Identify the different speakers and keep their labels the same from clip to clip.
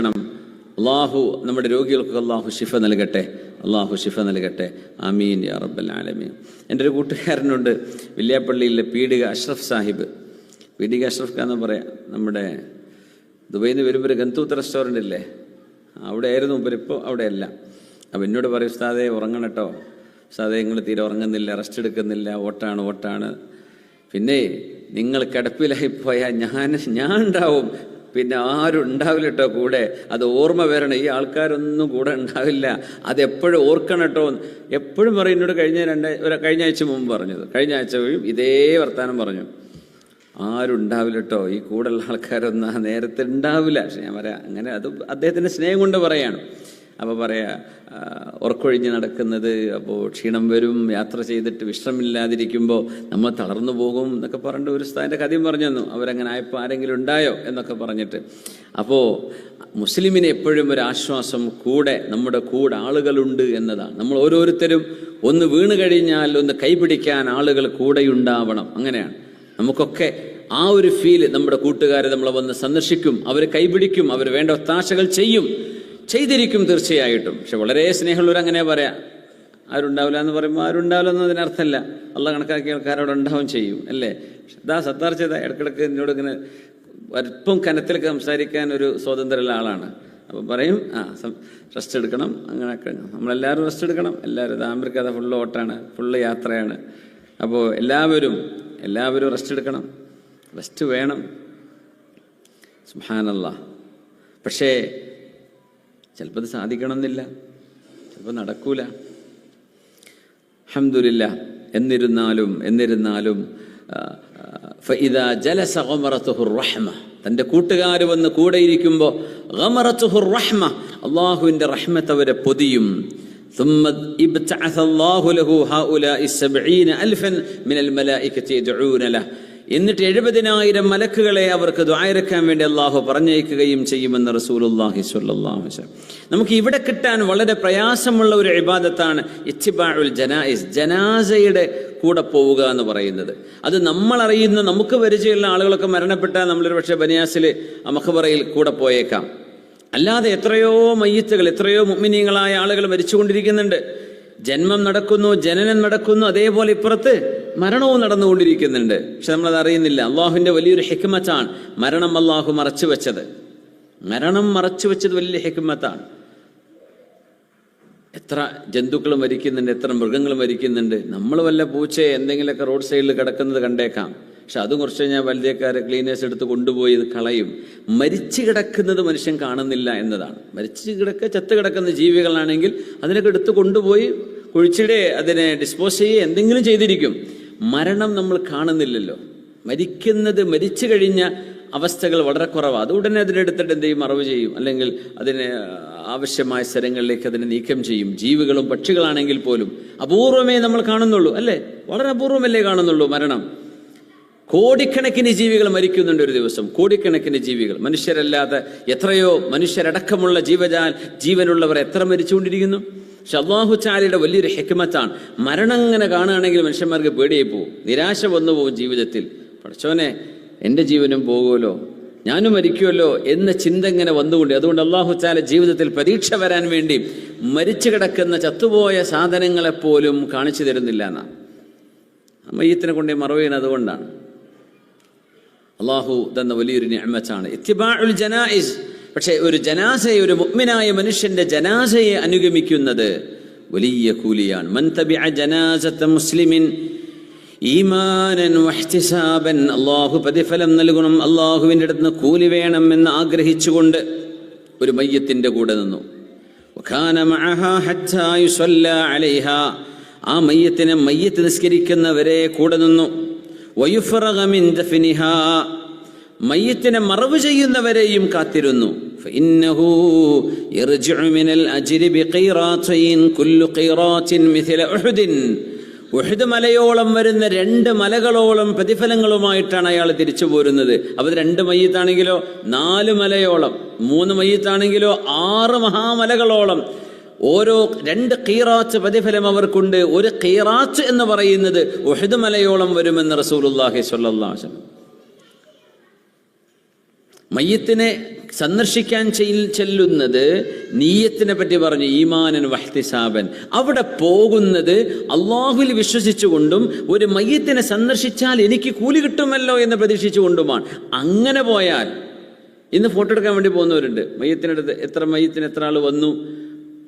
Speaker 1: വേണം അള്ളാഹു നമ്മുടെ രോഗികൾക്ക് അള്ളാഹു ഷിഫ നൽകട്ടെ. അള്ളാഹു ഷിഫ നൽകട്ടെ. ആമീൻ യാ റബ്ബൽ ആലമീൻ. എന്റെ ഒരു കൂട്ടുകാരനുണ്ട് വില്യാപ്പള്ളിയിലെ പീഡിക അഷ്റഫ് സാഹിബ്. പീഡിക അഷ്റഫ് ഖാൻ എന്ന് പറയാം നമ്മുടെ ദുബൈയിൽ നിന്ന് വരുമ്പോൾ ഒരു ഗന്തൂത്ത് റെസ്റ്റോറന്റ് ഇല്ലേ? അവിടെ ആയിരുന്നു മുമ്പ് ഇപ്പോൾ അവിടെ അല്ല അപ്പം എന്നോട് പറയും ഉസ്താദേ ഉറങ്ങണം കേട്ടോ. ഉസ്താദെ നിങ്ങൾ തീരെ ഉറങ്ങുന്നില്ല റെസ്റ്റ് എടുക്കുന്നില്ല. ഓട്ടാണ് ഓട്ടാണ്. പിന്നെ നിങ്ങൾ കിടപ്പിലായി പോയാൽ ഞാൻ ഞാൻ ഉണ്ടാവും. പിന്നെ ആരും ഉണ്ടാവില്ല കേട്ടോ കൂടെ. അത് ഓർമ്മ വരണം. ഈ ആൾക്കാരൊന്നും കൂടെ ഉണ്ടാവില്ല. അതെപ്പോഴും ഓർക്കണം കേട്ടോ. എപ്പോഴും പറയും എന്നോട് കഴിഞ്ഞ രണ്ട് കഴിഞ്ഞ ആഴ്ച മുമ്പ് പറഞ്ഞത്. കഴിഞ്ഞ ആഴ്ച വഴിയും ഇതേ വർത്താനം പറഞ്ഞു. ആരും ഉണ്ടാവില്ല കേട്ടോ. ഈ കൂടെയുള്ള ആൾക്കാരൊന്നും ആ നേരത്തെ ഉണ്ടാവില്ല. പക്ഷെ ഞാൻ പറയാം അങ്ങനെ അത് അദ്ദേഹത്തിന്റെ സ്നേഹം കൊണ്ട് പറയാണ്. അപ്പോൾ പറയാ ഉറക്കൊഴിഞ്ഞ് നടക്കുന്നത് അപ്പോൾ ക്ഷീണം വരും യാത്ര ചെയ്തിട്ട് വിശ്രമില്ലാതിരിക്കുമ്പോൾ നമ്മൾ തളർന്നു പോകും എന്നൊക്കെ പറഞ്ഞിട്ട് ഒരു സ്ഥാന്റെ കഥയും പറഞ്ഞു തന്നു. അവരങ്ങനെ ആയപ്പോൾ ആരെങ്കിലും ഉണ്ടായോ എന്നൊക്കെ പറഞ്ഞിട്ട്. അപ്പോൾ മുസ്ലിമിന് എപ്പോഴും ഒരു ആശ്വാസം കൂടെ നമ്മുടെ കൂടെ ആളുകളുണ്ട് എന്നതാണ്. നമ്മൾ ഓരോരുത്തരും ഒന്ന് വീണ് കഴിഞ്ഞാൽ ഒന്ന് കൈപിടിക്കാൻ ആളുകൾ കൂടെയുണ്ടാവണം അങ്ങനെയാണ്. നമുക്കൊക്കെ ആ ഒരു ഫീൽ നമ്മുടെ കൂട്ടുകാരെ നമ്മളെ വന്ന് സന്ദർശിക്കും അവർ കൈപിടിക്കും അവർ വേണ്ട ഒത്താശകൾ ചെയ്യും. ചെയ്തിരിക്കും തീർച്ചയായിട്ടും. പക്ഷെ വളരെ സ്നേഹമുള്ളവർ അങ്ങനെ പറയാം. ആരുണ്ടാവില്ല എന്ന് പറയുമ്പോൾ ആരുണ്ടാവില്ല എന്നതിന് അർത്ഥമല്ല അള്ള കണക്കാക്കിയ ആൾക്കാരോട് ഉണ്ടാവും ചെയ്യും അല്ലേ? ദാ സത്താർ ചെയ്ത ഇടക്കിടക്ക് എന്നോട് ഇങ്ങനെ അല്പം കനത്തിലൊക്കെ സംസാരിക്കാൻ ഒരു സ്വാതന്ത്ര്യമുള്ള ആളാണ്. അപ്പോൾ പറയും ആ റെസ്റ്റ് എടുക്കണം അങ്ങനെയൊക്കെ നമ്മളെല്ലാവരും റെസ്റ്റ് എടുക്കണം. എല്ലാവരും ദാമ്പരിക അത് ഫുള്ള് ഓട്ടാണ് ഫുള്ള് യാത്രയാണ്. അപ്പോൾ എല്ലാവരും എല്ലാവരും റെസ്റ്റ് എടുക്കണം. റെസ്റ്റ് വേണം. സുഹാനല്ല പക്ഷേ ചിലപ്പോൾ അത് സാധിക്കണമെന്നില്ല ചിലപ്പോൾ നടക്കൂല അഹമ്മദില്ല എന്നിരുന്നാലും എന്നിരുന്നാലും ആ, ആ, ഫഇദാ ജലസ ഗമറത്തുഹുർ റഹ്മ തൻ്റെ കൂട്ടുകാർ വന്ന് കൂടെയിരിക്കുമ്പോൾ ഗമറത്തുഹുർ റഹ്മ അള്ളാഹുവിൻ്റെ റഹ്മത്ത് അവരെ പൊതിയും ثم ابتعث الله له هؤلاء السبعين ألفا من الملائكة يدعون له എന്നിട്ട് എഴുപതിനായിരം മലക്കുകളെ അവർക്ക് ദ്വായരക്കാൻ വേണ്ടി അള്ളാഹു പറഞ്ഞയക്കുകയും ചെയ്യുമെന്ന് റസൂലുല്ലാഹി വസല്ലം. നമുക്ക് ഇവിടെ കിട്ടാൻ വളരെ പ്രയാസമുള്ള ഒരു ഇബാദത്താണ് ഇച്ചിബാഴുൽ ജനായിസ് ജനാസയുടെ കൂടെ പോവുക എന്ന് പറയുന്നത്. അത് നമ്മൾ അറിയുന്ന നമുക്ക് പരിചയമുള്ള ആളുകളൊക്കെ മരണപ്പെട്ടാൽ നമ്മളൊരു പക്ഷേ ബനിയാസിൽ മഖബറയിൽ കൂടെ പോയേക്കാം. അല്ലാതെ എത്രയോ മയ്യത്തുകൾ എത്രയോ മുമ്മിനീങ്ങളായ ആളുകൾ മരിച്ചുകൊണ്ടിരിക്കുന്നുണ്ട്. ജന്മം നടക്കുന്നു ജനനം നടക്കുന്നു അതേപോലെ ഇപ്പുറത്ത് മരണവും നടന്നുകൊണ്ടിരിക്കുന്നുണ്ട്. പക്ഷെ നമ്മളത് അറിയുന്നില്ല. അള്ളാഹുവിന്റെ വലിയൊരു ഹെക്മത്താണ് മരണം അള്ളാഹു മറച്ചു വെച്ചത്. മരണം മറച്ചു വെച്ചത് വലിയ ഹെക്മത്താണ്. എത്ര ജന്തുക്കളും വരിക്കുന്നുണ്ട് എത്ര മൃഗങ്ങളും വരിക്കുന്നുണ്ട് നമ്മൾ വല്ല പൂച്ചയെ എന്തെങ്കിലുമൊക്കെ റോഡ് സൈഡിൽ കിടക്കുന്നത് കണ്ടേക്കാം. പക്ഷെ അതും കുറച്ച് കഴിഞ്ഞാൽ വലുതേക്കാരെ ക്ലീനേഴ്സ് എടുത്ത് കൊണ്ടുപോയി ഇത് കളയും. മരിച്ചു കിടക്കുന്നത് മനുഷ്യൻ കാണുന്നില്ല എന്നതാണ്. മരിച്ചു കിടക്ക ചത്ത് കിടക്കുന്ന ജീവികളാണെങ്കിൽ അതിനൊക്കെ എടുത്ത് കൊണ്ടുപോയി കുഴിച്ചിടെ അതിനെ ഡിസ്പോസ് ചെയ്യുക എന്തെങ്കിലും ചെയ്തിരിക്കും. മരണം നമ്മൾ കാണുന്നില്ലല്ലോ. മരിക്കുന്നത് മരിച്ചു കഴിഞ്ഞ അവസ്ഥകൾ വളരെ കുറവാണ് അത് ഉടനെ അതിനെടുത്തിട്ട് എന്ത് ചെയ്യും? ചെയ്യും. അല്ലെങ്കിൽ അതിന് ആവശ്യമായ സ്ഥലങ്ങളിലേക്ക് അതിനെ നീക്കം ചെയ്യും. ജീവികളും പക്ഷികളാണെങ്കിൽ പോലും. അപൂർവമേ നമ്മൾ കാണുന്നുള്ളൂ അല്ലേ? വളരെ അപൂർവമല്ലേ കാണുന്നുള്ളൂ മരണം. കോടിക്കണക്കിന് ജീവികൾ മരിക്കുന്നുണ്ട് ഒരു ദിവസം. കോടിക്കണക്കിന് ജീവികൾ. മനുഷ്യരല്ലാതെ എത്രയോ മനുഷ്യരടക്കമുള്ള ജീവജാൽ ജീവനുള്ളവർ എത്ര മരിച്ചുകൊണ്ടിരിക്കുന്നു? പക്ഷെ അള്ളാഹു ചാലിയുടെ വലിയൊരു ഹെക്മത്താണ്. മരണം ഇങ്ങനെ കാണുകയാണെങ്കിൽ മനുഷ്യന്മാർക്ക് പേടിയായി പോകും നിരാശ വന്നു പോകും ജീവിതത്തിൽ. പഠിച്ചോനെ എന്റെ ജീവനും പോകുമല്ലോ? ഞാനും മരിക്കുമല്ലോ? എന്ന ചിന്ത ഇങ്ങനെ വന്നുകൊണ്ട് അതുകൊണ്ട് അള്ളാഹു ചാല ജീവിതത്തിൽ പരീക്ഷ വരാൻ വേണ്ടി മരിച്ചു കിടക്കുന്ന ചത്തുപോയ സാധനങ്ങളെപ്പോലും കാണിച്ചു തരുന്നില്ല എന്നാണ് മയ്യത്തിനെ കൊണ്ട് മറവ് അതുകൊണ്ടാണ്. അള്ളാഹു തന്ന വലിയൊരു ഞാമത്താണ് ഇത്തിബാഉൽ ജനായിസ്. പക്ഷേ ഒരു ജനാസയെ ഒരു മുഗ്മിനായ മനുഷ്യന്റെ ജനാസയെ അനുഗമിക്കുന്നത് വലിയ കൂലിയാണ്. മൻതബിഅ ജനാസത മുസ്ലിമിൻ ഈമാനൻ വഹ്തിസാബൻ അള്ളാഹു പ്രതിഫലം നൽകണം അള്ളാഹുവിന്റെ അടുത്ത് കൂലി വേണം എന്ന് ആഗ്രഹിച്ചുകൊണ്ട് ഒരു മയ്യത്തിന്റെ കൂടെ നിന്നു. ആ മയ്യത്തിനെ മയ്യത്ത് നിസ്കരിക്കുന്നവരെ കൂടെ നിന്നു. ദഫിനിഹാ. മയ്യത്തിനെ മറവ് ചെയ്യുന്നവരെയും കാത്തിരുന്നു. ഉഹുദ് മലയോളം വരുന്ന രണ്ട് മലകളോളം പ്രതിഫലങ്ങളുമായിട്ടാണ് അയാൾ തിരിച്ചു പോരുന്നത്. അപ്പൊ രണ്ട് മയ്യത്താണെങ്കിലോ നാല് മലയോളം മൂന്ന് മയ്യത്താണെങ്കിലോ ആറ് മഹാമലകളോളം. ഓരോ രണ്ട് കീറാച്ച് പ്രതിഫലം അവർക്കുണ്ട്. ഒരു കീറാച്ച് എന്ന് പറയുന്നത് ഉഹുദ് മലയോളം വരുമെന്ന് റസൂലുല്ലാഹി സ്വല്ലാ മയ്യത്തിനെ സന്ദർശിക്കാൻ ചെല്ലുന്നത് നീയത്തിനെ പറ്റി പറഞ്ഞു ഈമാനൻ വഹ്തിസാബൻ. അവിടെ പോകുന്നത് അള്ളാഹുൽ വിശ്വസിച്ചുകൊണ്ടും ഒരു മയ്യത്തിനെ സന്ദർശിച്ചാൽ എനിക്ക് കൂലി കിട്ടുമല്ലോ എന്ന് പ്രതീക്ഷിച്ചുകൊണ്ടുമാണ്. അങ്ങനെ പോയാൽ ഇന്ന് ഫോട്ടോ എടുക്കാൻ വേണ്ടി പോകുന്നവരുണ്ട്. മയ്യത്തിനടുത്ത് എത്ര മയ്യത്തിന് എത്ര ആൾ വന്നു?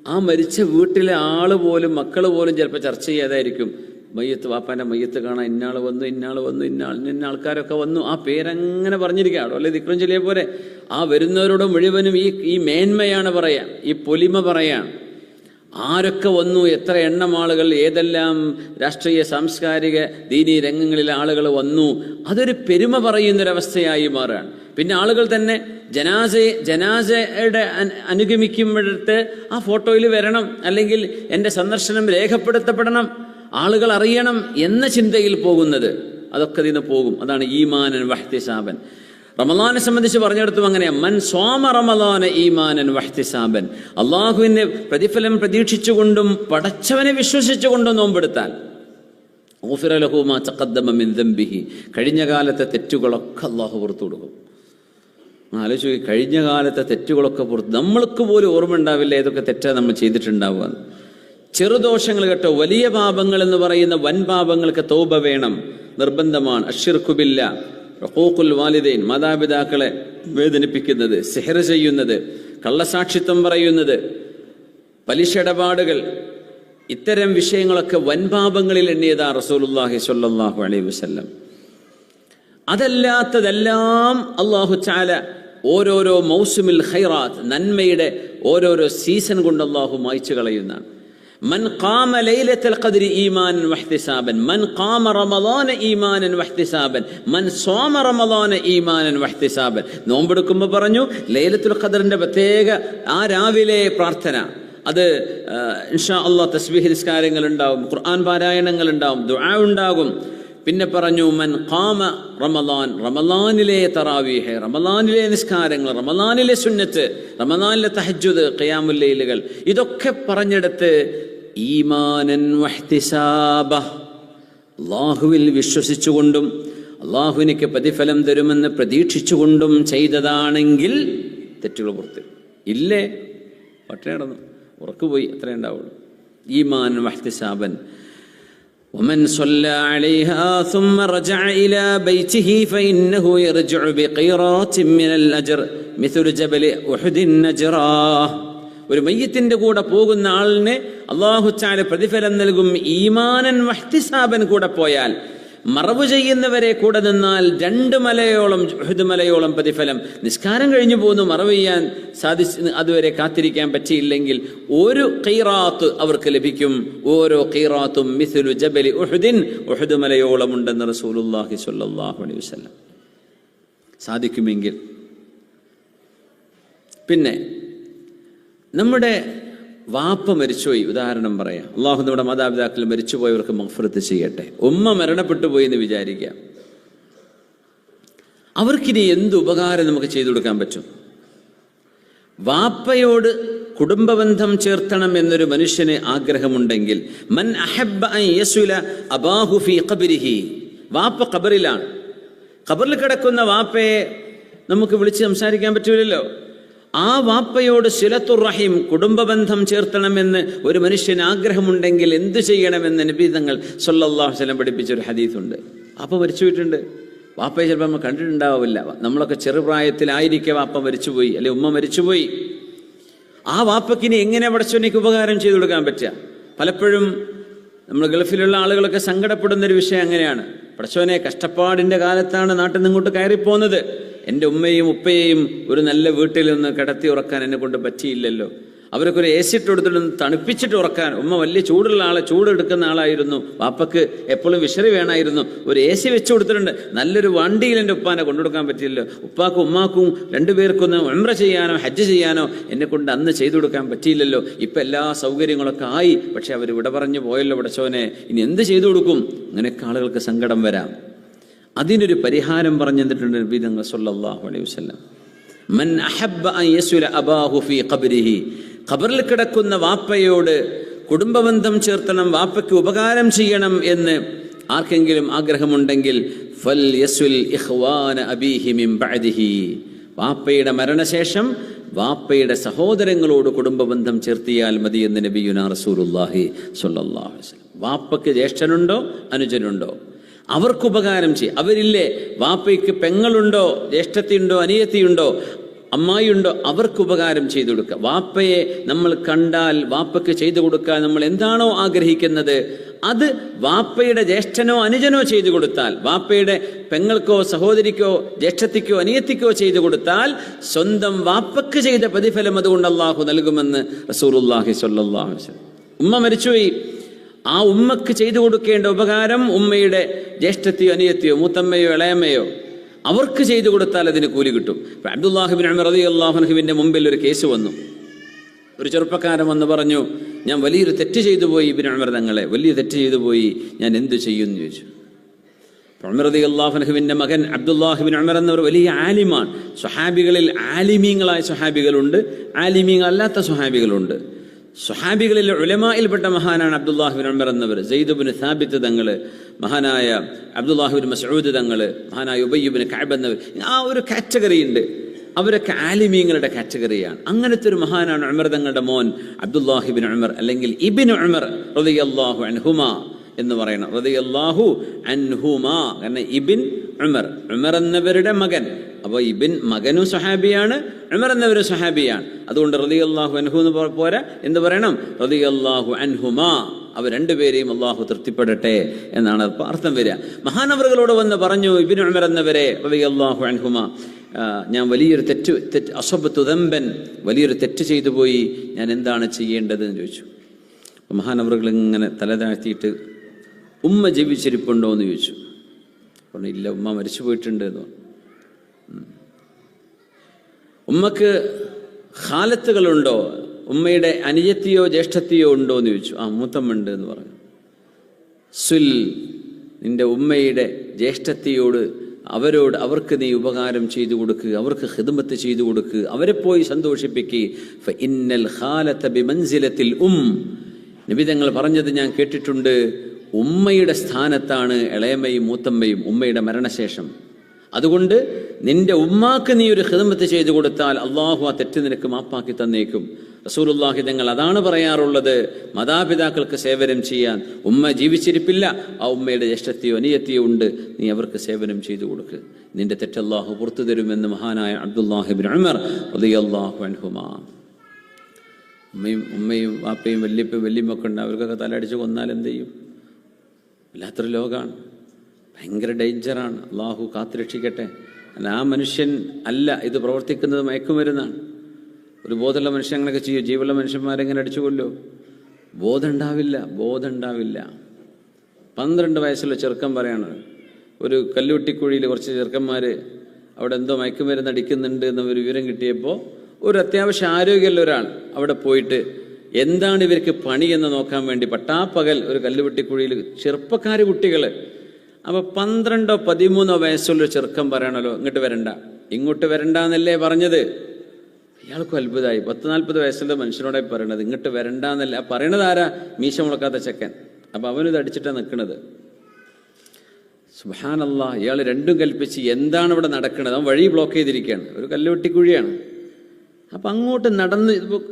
Speaker 1: ആ മരിച്ച വീട്ടിലെ ആൾ പോലും മക്കൾ പോലും ചിലപ്പോൾ ചർച്ച ചെയ്യാതായിരിക്കും. മയ്യത്ത് വാപ്പാന്റെ മയ്യത്ത് കാണാൻ ഇന്നാൾ വന്നു ഇന്നാൾ വന്നു ഇന്നാൾ ഇന്ന ആൾക്കാരൊക്കെ വന്നു. ആ പേരങ്ങനെ പറഞ്ഞിരിക്കുകയാണോ അല്ലെ ദിക്രം ചൊല്ലിയ പോലെ ആ വരുന്നവരോട് മുഴുവനും ഈ ഈ മേന്മയാണ് പറയാം. ഈ പൊലിമ പറയാം. ആരൊക്കെ വന്നു? എത്ര എണ്ണം ആളുകൾ? ഏതെല്ലാം രാഷ്ട്രീയ സാംസ്കാരിക ദീനീ രംഗങ്ങളിലെ ആളുകൾ വന്നു? അതൊരു പെരുമ പറയുന്നൊരവസ്ഥയായി മാറുകയാണ് പിന്നെ ആളുകൾ തന്നെ ജനാസ ജനാസയുടെ അനുഗമിക്കുമ്പോഴത്തെ ആ ഫോട്ടോയിൽ വരണം. അല്ലെങ്കിൽ എന്റെ സന്ദർശനം രേഖപ്പെടുത്തപ്പെടണം. ആളുകൾ അറിയണം എന്ന ചിന്തയിൽ പോകുന്നത്. അതൊക്കെ ഇതിന് പോകും. അതാണ് ഈമാനൻ വഹ്തിസാബൻ. റമലാനെ സംബന്ധിച്ച് പറഞ്ഞെടുത്തും അങ്ങനെയാ മൻ സോമ റമലാന ഈമാനൻ വഹ്തിസാബൻ. അള്ളാഹുവിന്റെ പ്രതിഫലം പ്രതീക്ഷിച്ചുകൊണ്ടും പടച്ചവനെ വിശ്വസിച്ചുകൊണ്ടും നോമ്പെടുത്താൽ. കഴിഞ്ഞ കാലത്തെ തെറ്റുകളൊക്കെ അള്ളാഹു പുറത്തു കൊടുക്കും. ആലോചിച്ച് കഴിഞ്ഞ കാലത്തെ തെറ്റുകളൊക്കെ പുറത്ത് നമ്മൾക്ക് പോലും ഓർമ്മ ഉണ്ടാവില്ല ഏതൊക്കെ തെറ്റാ നമ്മൾ ചെയ്തിട്ടുണ്ടാവുക. ചെറുദോഷങ്ങൾ കേട്ടോ. വലിയ പാപങ്ങൾ എന്ന് പറയുന്ന വൻ പാപങ്ങൾക്ക് തോപ വേണം. നിർബന്ധമാണ്. അഷിർഖുബില്ല റഹൂഖുൽ വാലിദൈൻ മാതാപിതാക്കളെ വേദനിപ്പിക്കുന്നത് സെഹർ ചെയ്യുന്നത് കള്ളസാക്ഷിത്വം പറയുന്നത് പലിശ ഇടപാടുകൾ. ഇത്തരം വിഷയങ്ങളൊക്കെ വൻപാപങ്ങളിൽ എണ്ണിയതാ റസൂലുല്ലാഹി സ്വല്ലല്ലാഹു അലൈഹി വസല്ലം. അതല്ലാത്തതെല്ലാം അള്ളാഹു ചാല ഓരോരോ മൗസുമിൽ ഹൈറാത്ത് നന്മയുടെ ഓരോരോ സീസൺ കൊണ്ട് അള്ളാഹു മായ്ച്ചു കളയുന്നതാണ്. മൻ ഖാമ ലൈലത്തുൽ ഖദ്രി ഈമാനൻ വഹ്തിസാബൻ മൻ ഖാമ റമദാന ഈമാനൻ വഹ്തിസാബൻ മൻ സോമ റമദാന ഈമാനൻ വഹ്തിസാബൻ നോമ്പെടുക്കുമ്പോൾ പറഞ്ഞു ലൈലത്തുൽ ഖദറിന്റെ പ്രത്യേക ആ രാവിലെ പ്രാർത്ഥന അത് ഇൻഷാ അള്ളാഹ് തസ്ബീഹ് നിസ്കാരങ്ങൾ ഉണ്ടാവും ഖുർആൻ പാരായണങ്ങൾ ഉണ്ടാവും ദുആ ഉണ്ടാകും. പിന്നെ പറഞ്ഞു മൻ ഖാമ റമദാൻ റമദാനിലെ തറാവീഹ് റമദാനിലെ നിസ്കാരങ്ങൾ റമദാനിലെ സുന്നത്ത് റമദാനിലെ തഹജ്ജുദ് ഖിയാമുല്ലൈലുകൾ ഇതൊക്കെ പറഞ്ഞെടുത്ത് ഈമാനൻ വഹ്തിസാബ അള്ളാഹുവിൽ വിശ്വസിച്ചുകൊണ്ടും അള്ളാഹുവിനിക്ക് പ്രതിഫലം തരുമെന്ന് പ്രതീക്ഷിച്ചുകൊണ്ടും ചെയ്തതാണെങ്കിൽ തെറ്റുകൾ പുറത്ത് ഇല്ലേ പട്ടിണി കിടന്നു ഉറക്കുപോയി അത്രേ ഉണ്ടാവുള്ളൂ ഈമാൻ വഹ്തിസാബൻ ومن صلى عليها ثم رجع إلى بيته فإنه يرجع بقيرات من الأجر مثل جبل أحد نجراه ഒരു മയ്യത്തിന്റെ കൂടെ പോകുന്ന ആളിന് അള്ളാഹുച്ചാൽ ചാല പ്രതിഫലം നൽകും ഈമാനൻ വഹ്തിസാബൻ കൂടെ പോയാൽ മറവ് ചെയ്യുന്നവരെ കൂടെ നിന്നാൽ രണ്ട് മലയോളം ഉഹുദ് മലയോളം പ്രതിഫലം. നിസ്കാരം കഴിഞ്ഞു പോകുന്നു മറവ് ചെയ്യാൻ സാധിച്ച് അതുവരെ കാത്തിരിക്കാൻ പറ്റിയില്ലെങ്കിൽ ഒരു ഖൈറാത്ത് അവർക്ക് ലഭിക്കും. ഓരോ കീറാത്തും മിഥുലു ജബലി ഉഹുദിൻ ഉഹുദ് മലയോളം ഉണ്ടെന്ന് റസൂലുല്ലാഹി സ്വല്ലല്ലാഹു അലൈഹി വസല്ലം. സാധിക്കുമെങ്കിൽ. പിന്നെ നമ്മുടെ വാപ്പ മരിച്ചുപോയി. ഉദാഹരണം പറയാം. അള്ളാഹു നമ്മുടെ മാതാപിതാക്കൾ മരിച്ചുപോയവർക്ക് മഫ്രത്ത് ചെയ്യട്ടെ. ഉമ്മ മരണപ്പെട്ടു പോയി എന്ന് വിചാരിക്കാം. അവർക്കിനി എന്ത് ഉപകാരം നമുക്ക് ചെയ്തു കൊടുക്കാൻ പറ്റും? വാപ്പയോട് കുടുംബബന്ധം ചേർത്തണം എന്നൊരു മനുഷ്യന് ആഗ്രഹമുണ്ടെങ്കിൽ മൻ അഹബ്ബ അബാഹു ഖബരിഹി. വാപ്പ ഖബറിലാണ്. ഖബറിൽ കിടക്കുന്ന വാപ്പയെ നമുക്ക് വിളിച്ച് സംസാരിക്കാൻ പറ്റൂലല്ലോ. ആ വാപ്പയോട് സിലത്തുർ റഹീം കുടുംബബന്ധം ചേർത്തണമെന്ന് ഒരു മനുഷ്യന് ആഗ്രഹമുണ്ടെങ്കിൽ എന്തു ചെയ്യണമെന്ന് നബീതങ്ങൾ സൊല്ലാഹു വസല്ലം പഠിപ്പിച്ച ഒരു ഹദീസുണ്ട് മരിച്ചു മരിച്ചുപോയിട്ടുണ്ട് വാപ്പയെ ചിലപ്പോൾ നമ്മൾ കണ്ടിട്ടുണ്ടാവില്ല. നമ്മളൊക്കെ ചെറുപ്രായത്തിലായിരിക്കെ വാപ്പ മരിച്ചുപോയി അല്ലെ ഉമ്മ മരിച്ചുപോയി ആ വാപ്പക്കിനി എങ്ങനെ പടച്ചോനിക്ക് ഉപകാരം ചെയ്തു കൊടുക്കാൻ പറ്റുക? പലപ്പോഴും നമ്മൾ ഗൾഫിലുള്ള ആളുകളൊക്കെ സങ്കടപ്പെടുന്ന ഒരു വിഷയം അങ്ങനെയാണ്. പടച്ചോനെ കഷ്ടപ്പാടിന്റെ കാലത്താണ് നാട്ടിൽ നിന്ന് ഇങ്ങോട്ട് കയറിപ്പോന്നത്. എന്റെ ഉമ്മയും ഉപ്പയെയും ഒരു നല്ല വീട്ടിൽ നിന്ന് കിടത്തി ഉറക്കാൻ എന്നെ കൊണ്ട് പറ്റിയില്ലല്ലോ. അവരൊക്കെ ഒരു എ സി ഇട്ട് തണുപ്പിച്ചിട്ട് ഉറക്കാൻ. ഉമ്മ വലിയ ചൂടുള്ള ആളെ ചൂടെടുക്കുന്ന ആളായിരുന്നു. വാപ്പക്ക് എപ്പോഴും വിഷറി വേണമായിരുന്നു. ഒരു എ സി വെച്ച് കൊടുത്തിട്ടുണ്ട്. നല്ലൊരു വണ്ടിയിൽ എന്റെ ഉപ്പാനെ കൊണ്ടുകൊടുക്കാൻ പറ്റിയില്ല ഉപ്പാക്കും ഉമ്മാക്കും രണ്ടുപേർക്കൊന്ന് ഉംറ ചെയ്യാനോ ഹജ്ജ് ചെയ്യാനോ എന്നെ കൊണ്ട് അന്ന് ചെയ്തു കൊടുക്കാൻ പറ്റിയില്ലല്ലോ. ഇപ്പം എല്ലാ സൗകര്യങ്ങളൊക്കെ ആയി. പക്ഷെ അവർ ഇവിടെ പറഞ്ഞു പോയല്ലോ പടച്ചോനെ ഇനി എന്ത് ചെയ്തു കൊടുക്കും? അങ്ങനെയൊക്കെ ആളുകൾക്ക് സങ്കടം വരാം. അതിനൊരു പരിഹാരം പറഞ്ഞു തന്നിട്ടുണ്ട് നബി തങ്ങൾ സല്ലല്ലാഹു അലൈഹി വസല്ലം. മൻ അഹബ്ബ അൻ യസുല അബാഹു ഫീ ഖബ്രിഹി. ഖബറിൽ കിടക്കുന്ന വാപ്പയോട് കുടുംബബന്ധം ചേർത്തണം വാപ്പയ്ക്ക് ഉപകാരം ചെയ്യണം എന്ന് ആർക്കെങ്കിലും ആഗ്രഹമുണ്ടെങ്കിൽ ഫൽ യസുൽ ഇഖ്വാന അബീഹി മിൻ ബഅദിഹി. വാപ്പയുടെ മരണശേഷം വാപ്പയുടെ സഹോദരങ്ങളോട് കുടുംബബന്ധം ചേർത്തിയാൽ മതി എന്ന് നബിയുന റസൂലുള്ളാഹി സ്വല്ലല്ലാഹു അലൈഹി വസല്ലം. വാപ്പയ്ക്ക് ജ്യേഷ്ഠനുണ്ടോ അനുജനുണ്ടോ? അവർക്ക് ഉപകാരം ചെയ്യും. അവരില്ലേ വാപ്പയ്ക്ക് പെങ്ങളുണ്ടോ ജ്യേഷ്ഠത്തിയുണ്ടോ അനിയത്തിയുണ്ടോ അമ്മായിയുണ്ടോ അവർക്ക് ഉപകാരം ചെയ്തു കൊടുക്കുക. വാപ്പയെ നമ്മൾ കണ്ടാൽ വാപ്പയ്ക്ക് ചെയ്തു കൊടുക്കാൻ നമ്മൾ എന്താണോ ആഗ്രഹിക്കുന്നത് അത് വാപ്പയുടെ ജ്യേഷ്ഠനോ അനുജനോ ചെയ്തു കൊടുത്താൽ വാപ്പയുടെ പെങ്ങൾക്കോ സഹോദരിക്കോ ജ്യേഷ്ഠത്തിക്കോ അനിയത്തിക്കോ ചെയ്തു കൊടുത്താൽ സ്വന്തം വാപ്പയ്ക്ക് ചെയ്ത പ്രതിഫലം അതുകൊണ്ട് അള്ളാഹു നൽകുമെന്ന് റസൂർ ഉള്ളാഹി വസല്ലം. ഉമ്മ മരിച്ചുപോയി. ആ ഉമ്മക്ക് ചെയ്തു കൊടുക്കേണ്ട ഉപകാരം ഉമ്മയുടെ ജ്യേഷ്ഠത്തെയോ അനിയത്തെയോ മൂത്തമ്മയോ ഇളയമ്മയോ അവർക്ക് ചെയ്തു കൊടുത്താൽ അതിന് കൂലി കിട്ടും. അബ്ദുല്ലാഹിബിൻ അമർ അള്ളാഹുനഹുവിന്റെ മുമ്പിൽ ഒരു കേസ് വന്നു. ഒരു ചെറുപ്പക്കാരൻ വന്ന് പറഞ്ഞു ഞാൻ വലിയൊരു തെറ്റ് ചെയ്തു പോയി ഇബിൻ അമർ തങ്ങളെ. വലിയ തെറ്റ് ചെയ്തു പോയി. ഞാൻ എന്ത് ചെയ്യും എന്ന് ചോദിച്ചു ഉമർദി അള്ളാഹുനഹുവിന്റെ മകൻ അബ്ദുല്ലാഹിബിൻ ഉമർ എന്നവർ വലിയ ആലിമാണ്. സുഹാബികളിൽ ആലിമീങ്ങളായ സ്വഹാബികളുണ്ട്. ആലിമീങ്ങളല്ലാത്ത സ്വഹാബികളുണ്ട്. സ്വഹാബികളിൽ ഉലമായിൽപ്പെട്ട മഹാനാണ് അബ്ദുല്ലാഹിബിൻ ഉമർ എന്നവർ. സെയ്ദുബിൻ സാബിത്ത് തങ്ങൾ മഹാനായ അബ്ദുല്ലാഹിബിൻ മസൂദ് തങ്ങൾ മഹാനായ ഉബയ്യുബിൻ കാബ് എന്നവർ. ആ ഒരു കാറ്റഗറി ഉണ്ട്. അവരൊക്കെ ആലിമീങ്ങളുടെ കാറ്റഗറിയാണ്. അങ്ങനത്തെ ഒരു മഹാനാണ് ഉമർ തങ്ങളുടെ മോൻ അബ്ദുല്ലാഹിബിൻ ഉമർ അല്ലെങ്കിൽ ഇബിൻ ഉമർ റളിയല്ലാഹു അൻഹുമ എന്ന് പറയണം. റളിയല്ലാഹു അൻഹുമാ. കാരണം ഇബിൻ ഉമർ. ഉമർ എന്നവരുടെ മകൻ. അപ്പോൾ ഇബിൻ മകനും സഹാബിയാണ് ഉമർ എന്നവരും സഹാബിയാണ് അതുകൊണ്ട് റതി അള്ളാഹു അൻഹു എന്ന് പോരാ. എന്ത് പറയണം? റതി അള്ളാഹു അൻഹുമാ. അവർ രണ്ടുപേരെയും അള്ളാഹു തൃപ്തിപ്പെടട്ടെ എന്നാണ് അർത്ഥം വരിക. മഹാനവറുകളോട് വന്ന് പറഞ്ഞു ഇബിൻ ഉമർ എന്നവരെ റതി അള്ളാഹു അൻഹുമാ ഞാൻ വലിയൊരു തെറ്റ് തെറ്റ് അസബ് തുതമ്പൻ വലിയൊരു തെറ്റ് ചെയ്തു പോയി. ഞാൻ എന്താണ് ചെയ്യേണ്ടത് എന്ന് ചോദിച്ചു മഹാനവറുകൾ ഇങ്ങനെ തല താഴ്ത്തിയിട്ട് ഉമ്മ ജീവിച്ചിരിപ്പുണ്ടോ? എന്ന് ചോദിച്ചു. പറഞ്ഞു ഇല്ല ഉമ്മ മരിച്ചു പോയിട്ടുണ്ട് എന്ന് പറഞ്ഞു. ഉമ്മക്ക് ഖാലത്തുകളുണ്ടോ? ഉമ്മയുടെ അനുജത്തിയോ ജ്യേഷ്ഠത്തിയോ ഉണ്ടോ എന്ന് ചോദിച്ചു. ആ മൂത്തമ്മുണ്ട് എന്ന് പറഞ്ഞു. സുൽ നിന്റെ ഉമ്മയുടെ ജ്യേഷ്ഠത്തിയോട് അവരോട് അവർക്ക് നീ ഉപകാരം ചെയ്തു കൊടുക്കുക അവർക്ക് ഹിദമത്ത് ചെയ്തു കൊടുക്കുക അവരെ പോയി സന്തോഷിപ്പിക്കുക ഇന്നൽ ഖാലത്ത ബിമൻസിലത്തിൽ ഉം. നിബിതങ്ങൾ പറഞ്ഞത് ഞാൻ കേട്ടിട്ടുണ്ട്. ഉമ്മയുടെ സ്ഥാനത്താണ് ഇളയമ്മയും മൂത്തമ്മയും ഉമ്മയുടെ മരണശേഷം. അതുകൊണ്ട് നിന്റെ ഉമ്മാക്ക് നീ ഒരു ഹിതമത്ത് ചെയ്തു കൊടുത്താൽ അള്ളാഹു ആ തെറ്റ് നിനക്ക് മാപ്പാക്കി തന്നേക്കും. റസൂലുള്ളാഹി തങ്ങൾ അതാണ് പറയാറുള്ളത്. മാതാപിതാക്കൾക്ക് സേവനം ചെയ്യാൻ ഉമ്മ ജീവിച്ചിരിപ്പില്ല. ആ ഉമ്മയുടെ ജ്യേഷ്ഠത്തെയോ അനിയത്തെയോ ഉണ്ട്. നീ അവർക്ക് സേവനം ചെയ്തു കൊടുക്ക്. നിന്റെ തെറ്റല്ലാഹു പുറത്തു തരുമെന്ന് മഹാനായ അബ്ദുല്ലാഹിബിൻ ഉമർ റളിയല്ലാഹു അൻഹുമാ. ഉമ്മയും ഉമ്മയും വാപ്പയും വല്യപ്പയും വല്യമ്മൊക്കെ ഉണ്ട്. അവർക്കൊക്കെ തലടിച്ച് കൊന്നാൽ എന്ത് ചെയ്യും? വല്ലാത്തൊരു ലോകമാണ് ഭയങ്കര ഡേഞ്ചറാണ്. അള്ളാഹു കാത്തുരക്ഷിക്കട്ടെ. അല്ല ആ മനുഷ്യൻ അല്ല ഇത് പ്രവർത്തിക്കുന്നത് മയക്കുമരുന്നാണ്. ഒരു ബോധമുള്ള മനുഷ്യൻ അങ്ങനെയൊക്കെ ചെയ്യും. ജീവുള്ള മനുഷ്യന്മാരെങ്ങനെ അടിച്ചു കൊല്ലോ. ബോധം ഉണ്ടാവില്ല ബോധം ഉണ്ടാവില്ല പന്ത്രണ്ട് വയസ്സുള്ള ചെറുക്കൻ പറയാണ് ഒരു കല്ലുവെട്ടിക്കുഴിയിൽ കുറച്ച് ചെറുക്കന്മാർ അവിടെ എന്തോ മയക്കുമരുന്ന് അടിക്കുന്നുണ്ട് എന്ന ഒരു വിവരം കിട്ടിയപ്പോൾ ഒരു അത്യാവശ്യം ആരോഗ്യമുള്ള ഒരാൾ അവിടെ പോയിട്ട് എന്താണ് ഇവർക്ക് പണി എന്ന് നോക്കാൻ വേണ്ടി പട്ടാപ്പകൽ ഒരു കല്ലുവെട്ടിക്കുഴിയിൽ ചെറുപ്പക്കാർ കുട്ടികൾ അപ്പോൾ പന്ത്രണ്ടോ പതിമൂന്നോ വയസ്സുള്ള ചെറുക്കം പറയണല്ലോ ഇങ്ങോട്ട് വരണ്ട. ഇങ്ങോട്ട് വരണ്ട എന്നല്ലേ പറഞ്ഞത്? ഇയാൾക്കും അത്ഭുതമായി. പത്ത് നാൽപ്പത് വയസ്സുള്ള മനുഷ്യനോടായി പറയണത് ഇങ്ങോട്ട് വരണ്ട എന്നല്ല പറയണത് ആരാ? മീശ മുളക്കാത്ത ചെക്കൻ. അപ്പം അവനിത് അടിച്ചിട്ടാണ് നിൽക്കുന്നത് സുഹാനല്ല ഇയാൾ രണ്ടും കൽപ്പിച്ച് എന്താണ് ഇവിടെ നടക്കുന്നത് അവൻ വഴി ബ്ലോക്ക് ചെയ്തിരിക്കുകയാണ്. ഒരു കല്ലുവെട്ടിക്കുഴിയാണ്. അപ്പം അങ്ങോട്ട് നടന്ന് ഇപ്പോൾ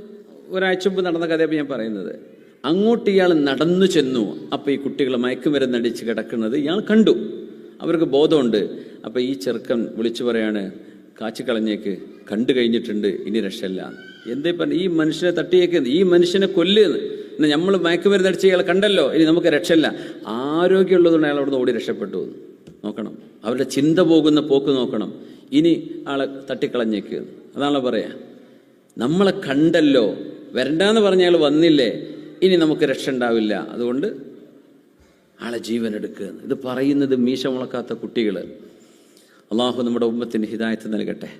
Speaker 1: ഒരാഴ്ച മുമ്പ് നടന്ന കഥയപ്പോൾ ഞാൻ പറയുന്നത്. അങ്ങോട്ട് ഇയാൾ നടന്നു ചെന്നു. അപ്പോൾ ഈ കുട്ടികൾ മയക്കുമരുന്ന് അടിച്ച് കിടക്കുന്നത് ഇയാൾ കണ്ടു. അവർക്ക് ബോധമുണ്ട്. അപ്പോൾ ഈ ചെറുക്കൻ വിളിച്ചു പറയാണ് കാച്ചിക്കളഞ്ഞേക്ക് കണ്ടു കഴിഞ്ഞിട്ടുണ്ട് ഇനി രക്ഷയില്ല. എന്തേ പറഞ്ഞ ഈ മനുഷ്യനെ തട്ടിയേക്കുന്നത് ഈ മനുഷ്യനെ കൊല്ലുന്നു എന്നാൽ നമ്മൾ മയക്കുമരുന്ന് അടിച്ച് ഇയാൾ കണ്ടല്ലോ ഇനി നമുക്ക് രക്ഷയില്ല. ആരോഗ്യമുള്ളതുകൊണ്ട് അയാൾ അവിടുന്ന് ഓടി രക്ഷപ്പെട്ടു എന്ന്. നോക്കണം. അവരുടെ ചിന്ത പോകുന്ന പോക്ക് നോക്കണം. ഇനി ആളെ തട്ടിക്കളഞ്ഞേക്ക് അതാണല്ലോ പറയാ. നമ്മളെ കണ്ടല്ലോ. വരണ്ടാന്ന് പറഞ്ഞ അയാൾ വന്നില്ലേ? ഇനി നമുക്ക് രക്ഷ ഉണ്ടാവില്ല. അതുകൊണ്ട് ആളെ ജീവൻ എടുക്കുക ഇത് പറയുന്നത് മീശ മുളക്കാത്ത കുട്ടികൾ അള്ളാഹു നമ്മുടെ ഉമ്മത്തിന് ഹിദായത്ത് നൽകട്ടെ.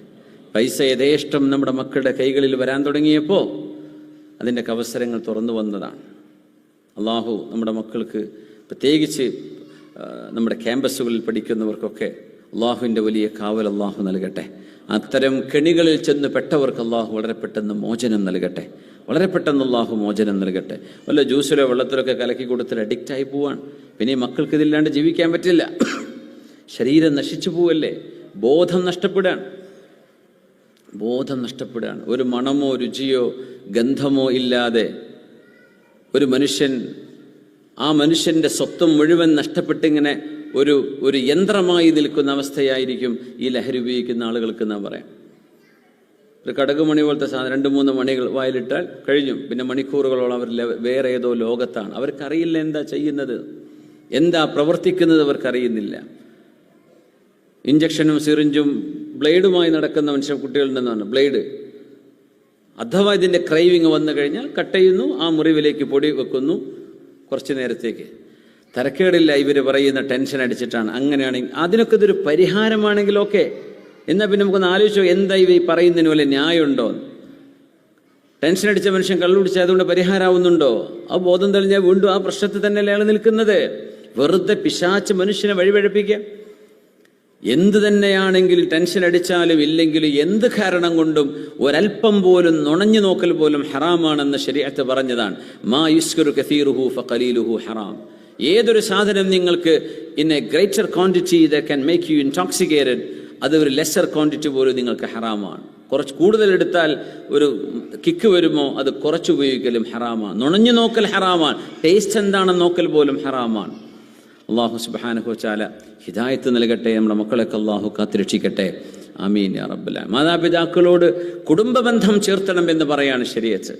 Speaker 1: പൈസ യഥേഷ്ടം നമ്മുടെ മക്കളുടെ കൈകളിൽ വരാൻ തുടങ്ങിയപ്പോൾ അതിന്റെ അവസരങ്ങൾ തുറന്നു വന്നതാണ്. അള്ളാഹു നമ്മുടെ മക്കൾക്ക് പ്രത്യേകിച്ച് നമ്മുടെ ക്യാമ്പസുകളിൽ പഠിക്കുന്നവർക്കൊക്കെ അള്ളാഹുവിന്റെ വലിയ കാവൽ അള്ളാഹു നൽകട്ടെ. അത്തരം കെണികളിൽ ചെന്ന് പെട്ടവർക്ക് അള്ളാഹു വളരെ പെട്ടെന്ന് മോചനം നൽകട്ടെ. വളരെ പെട്ടെന്ന് അള്ളാഹു മോചനം നൽകട്ടെ. വല്ല ജ്യൂസിലോ വെള്ളത്തിലൊക്കെ കലക്കി കൊടുത്തിട്ട് അഡിക്റ്റായി പോവാണ്. പിന്നെ മക്കൾക്ക് ഇതില്ലാണ്ട് ജീവിക്കാൻ പറ്റില്ല. ശരീരം നശിച്ചു പോവല്ലേ? ബോധം നഷ്ടപ്പെടുകയാണ്. ബോധം നഷ്ടപ്പെടുകയാണ്. ഒരു മണമോ രുചിയോ ഗന്ധമോ ഇല്ലാതെ ഒരു മനുഷ്യൻ ആ മനുഷ്യന്റെ സ്വത്വം മുഴുവൻ നഷ്ടപ്പെട്ടിങ്ങനെ ഒരു ഒരു യന്ത്രമായി നിൽക്കുന്ന അവസ്ഥയായിരിക്കും ഈ ലഹരി ഉപയോഗിക്കുന്ന ആളുകൾക്ക് നാം പറയാം. ഒരു കടക് മണി പോലത്തെ സാധനം രണ്ട് മൂന്ന് മണികൾ വായിലിട്ടാൽ കഴിഞ്ഞു പിന്നെ മണിക്കൂറുകളോളം അവർ വേറെ ഏതോ ലോകത്താണ്. അവർക്കറിയില്ല എന്താ ചെയ്യുന്നത്. എന്താ പ്രവർത്തിക്കുന്നത് അവർക്കറിയുന്നില്ല. ഇഞ്ചക്ഷനും സിറിഞ്ചും ബ്ലേഡുമായി നടക്കുന്ന മനുഷ്യ കുട്ടികളുണ്ടെന്നാണ് ബ്ലേഡ്. അഥവാ ഇതിന്റെ ക്രൈവിങ് വന്നു കഴിഞ്ഞാൽ കട്ട് ചെയ്യുന്നു ആ മുറിവിലേക്ക് പൊടി വെക്കുന്നു കുറച്ച് നേരത്തേക്ക്. തരക്കേടില്ല ഇവർ പറയുന്ന ടെൻഷൻ അടിച്ചിട്ടാണ്. അങ്ങനെയാണെങ്കിൽ അതിനൊക്കെ ഇതൊരു പരിഹാരമാണെങ്കിൽ ഓക്കെ എന്നാൽ പിന്നെ നമുക്കൊന്ന് ആലോചിച്ചോ എന്താ ഇവ ഈ പറയുന്നതിന് പോലെ ന്യായമുണ്ടോ? ടെൻഷൻ അടിച്ച മനുഷ്യൻ കള്ളുപിടിച്ച് അതുകൊണ്ട് പരിഹാരമാവുന്നുണ്ടോ ആ ബോധം തെളിഞ്ഞാൽ വീണ്ടും ആ പ്രശ്നത്തിൽ തന്നെയല്ലേ അയാൾ നിൽക്കുന്നത്? വെറുതെ പിശാച്ച് മനുഷ്യനെ വഴിപഴപ്പിക്കുക. എന്ത് തന്നെയാണെങ്കിലും ടെൻഷൻ അടിച്ചാലും ഇല്ലെങ്കിലും എന്ത് കാരണം കൊണ്ടും ഒരൽപ്പം പോലും നുണഞ്ഞു നോക്കൽ പോലും ഹറാമാണെന്ന് ശരീരത്ത് പറഞ്ഞതാണ്. മാ യുസ്കറു കസീറുഹു ഫലീലുഹു ഹറാം. ഏതൊരു സാധനം നിങ്ങൾക്ക് in a greater quantity the make you intoxicated അത് ഒരു ലെസർ ക്വാണ്ടിറ്റി പോലും നിങ്ങൾക്ക് ഹറാമാണ്. കുറച്ച് കൂടുതൽ എടുത്താൽ ഒരു കിക്ക് വരുമോ അത് കുറച്ച് ഉപയോഗിക്കലും ഹറാമാണ്. നുണഞ്ഞു നോക്കൽ ഹറാമാണ്. ടേസ്റ്റ് എന്താണെന്ന് നോക്കൽ പോലും ഹറാമാണ്. അള്ളാഹു സുബാനുഹോച്ചാല ചാല ഹിദായത്ത് നൽകട്ടെ നമ്മുടെ മക്കളൊക്കെ അള്ളാഹു കാത്തിരക്ഷിക്കട്ടെ. ആമീൻ യാ റബ്ബല മാതാപിതാക്കളോട് കുടുംബ ബന്ധം ചേർത്തണം എന്ന് പറയാണ് ശരിയച്ച്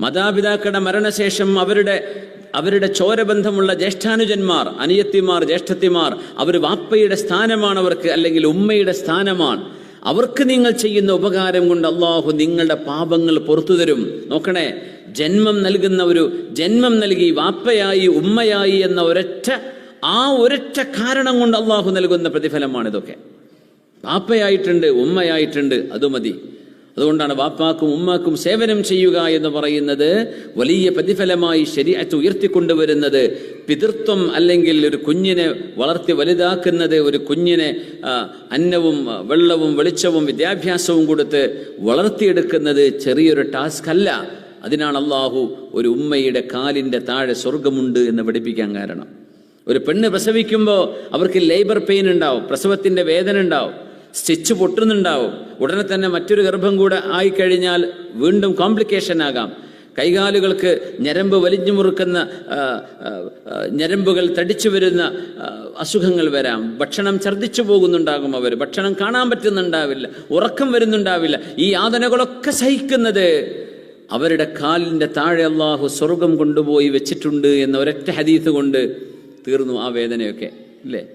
Speaker 1: മാതാപിതാക്കളുടെ മരണശേഷം അവരുടെ അവരുടെ ചോരബന്ധമുള്ള ജ്യേഷ്ഠാനുജന്മാർ അനിയത്തിമാർ ജ്യേഷ്ഠത്തിമാർ അവർ വാപ്പയുടെ സ്ഥാനമാണ് അവർക്ക് അല്ലെങ്കിൽ ഉമ്മയുടെ സ്ഥാനമാണ്. അവർക്ക് നിങ്ങൾ ചെയ്യുന്ന ഉപകാരം കൊണ്ട് അള്ളാഹു നിങ്ങളുടെ പാപങ്ങൾ പുറത്തു തരും. നോക്കണേ ജന്മം നൽകുന്ന ഒരു ജന്മം നൽകി വാപ്പയായി ഉമ്മയായി എന്ന ഒരൊറ്റ ആ ഒരൊറ്റ കാരണം കൊണ്ട് അള്ളാഹു നൽകുന്ന പ്രതിഫലമാണ് ഇതൊക്കെ. വാപ്പയായിട്ടുണ്ട് ഉമ്മയായിട്ടുണ്ട് അത് മതി. അതുകൊണ്ടാണ് വാപ്പാക്കും ഉമ്മാക്കും സേവനം ചെയ്യുക എന്ന് പറയുന്നത് വലിയ പ്രതിഫലമായി ശരീരത്ത് ഉയർത്തിക്കൊണ്ടുവരുന്നത്. പിതൃത്വം അല്ലെങ്കിൽ ഒരു കുഞ്ഞിനെ വളർത്തി വലുതാക്കുന്നത് ഒരു കുഞ്ഞിനെ അന്നവും വെള്ളവും വെളിച്ചവും വിദ്യാഭ്യാസവും കൊടുത്ത് വളർത്തിയെടുക്കുന്നത് ചെറിയൊരു ടാസ്ക് അല്ല. അതിനാണ് അള്ളാഹു ഒരു ഉമ്മയുടെ കാലിന്റെ താഴെ സ്വർഗമുണ്ട് എന്ന് പഠിപ്പിക്കാൻ കാരണം. ഒരു പെണ്ണ് പ്രസവിക്കുമ്പോൾ അവർക്ക് ലേബർ പെയിൻ ഉണ്ടാവും പ്രസവത്തിന്റെ വേദന ഉണ്ടാവും. സ്റ്റിച്ച് പൊട്ടുന്നുണ്ടാവും. ഉടനെ തന്നെ മറ്റൊരു ഗർഭം കൂടെ ആയിക്കഴിഞ്ഞാൽ വീണ്ടും കോംപ്ലിക്കേഷൻ ആകാം. കൈകാലുകൾക്ക് ഞരമ്പ് വലിഞ്ഞു മുറുക്കുന്ന ഞരമ്പുകൾ തടിച്ചു വരുന്ന അസുഖങ്ങൾ വരാം. ഭക്ഷണം ഛർദ്ദിച്ചു പോകുന്നുണ്ടാകും അവർ. ഭക്ഷണം കാണാൻ പറ്റുന്നുണ്ടാവില്ല. ഉറക്കം വരുന്നുണ്ടാവില്ല. ഈ യാതനകളൊക്കെ സഹിക്കുന്നത് അവരുടെ കാലിന്റെ താഴെ അള്ളാഹു സ്വർഗം കൊണ്ടുപോയി വെച്ചിട്ടുണ്ട് എന്ന ഒരൊറ്റ ഹദീത്ത് കൊണ്ട് തീർന്നു ആ വേദനയൊക്കെ. അല്ലേ?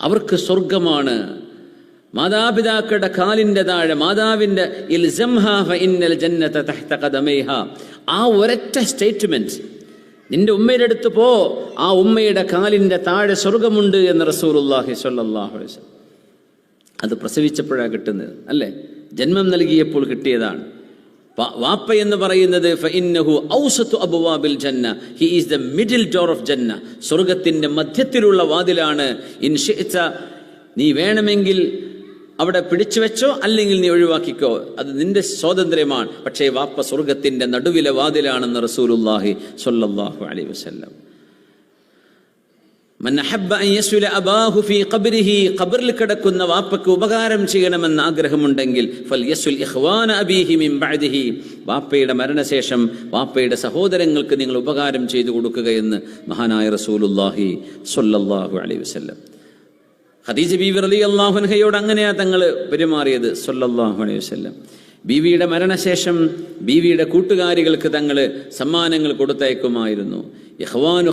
Speaker 1: അവർക്ക് സ്വർഗമാണ്. മാതാപിതാക്കളുടെ കാലിന്റെ താഴെ മാതാവിന്റെ ഫഇന്നൽ ജന്നത തഹ്ത ആ ഒരൊറ്റ സ്റ്റേറ്റ്മെന്റ് നിന്റെ ഉമ്മയുടെ അടുത്ത് പോ ആ ഉമ്മയുടെ കാലിന്റെ താഴെ സ്വർഗമുണ്ട് എന്ന് റസൂലുള്ളാഹി സ്വല്ലല്ലാഹു അലൈഹി വസല്ലം. അത് പ്രസവിച്ചപ്പോഴാണ് കിട്ടുന്നത് അല്ലേ? ജന്മം നൽകിയപ്പോൾ കിട്ടിയതാണ്. വാപ്പ എന്ന് പറയുന്നത് അബ്വാബിൽ he is the middle door of ജന്ന. സ്വർഗത്തിന്റെ മധ്യത്തിലുള്ള വാതിലാണ് ഇൻ നീ വേണമെങ്കിൽ അവിടെ പിടിച്ചു വെച്ചോ അല്ലെങ്കിൽ നീ ഒഴിവാക്കിക്കോ. അത് നിന്റെ സ്വാതന്ത്ര്യമാണ്. പക്ഷേ വാപ്പ സ്വർഗത്തിന്റെ നടുവിലെ വാതിലാണെന്ന് യസ്വില അബാഹു ഫീ ഖബ്രിഹി ഖബറിൽ കിടക്കുന്ന വാപ്പയ്ക്ക് ഉപകാരം ചെയ്യണമെന്ന് ആഗ്രഹമുണ്ടെങ്കിൽ വാപ്പയുടെ മരണശേഷം വാപ്പയുടെ സഹോദരങ്ങൾക്ക് നിങ്ങൾ ഉപകാരം ചെയ്തു കൊടുക്കുകയെന്ന് മഹാനായ റസൂലുള്ളാഹി സ്വല്ലല്ലാഹു അലൈഹി വസല്ലം. ഖദീജ ബീവി റളിയല്ലാഹു അൻഹയോട് അങ്ങനെയാ തങ്ങൾ പെരുമാറിയത് സൊല്ലാഹു അലൈഹി വസല്ലം. ബീവിയുടെ മരണശേഷം ബീവിയുടെ കൂട്ടുകാരികൾക്ക് തങ്ങൾ സമ്മാനങ്ങൾ കൊടുത്തയക്കുമായിരുന്നു. ഇഖ്വാനു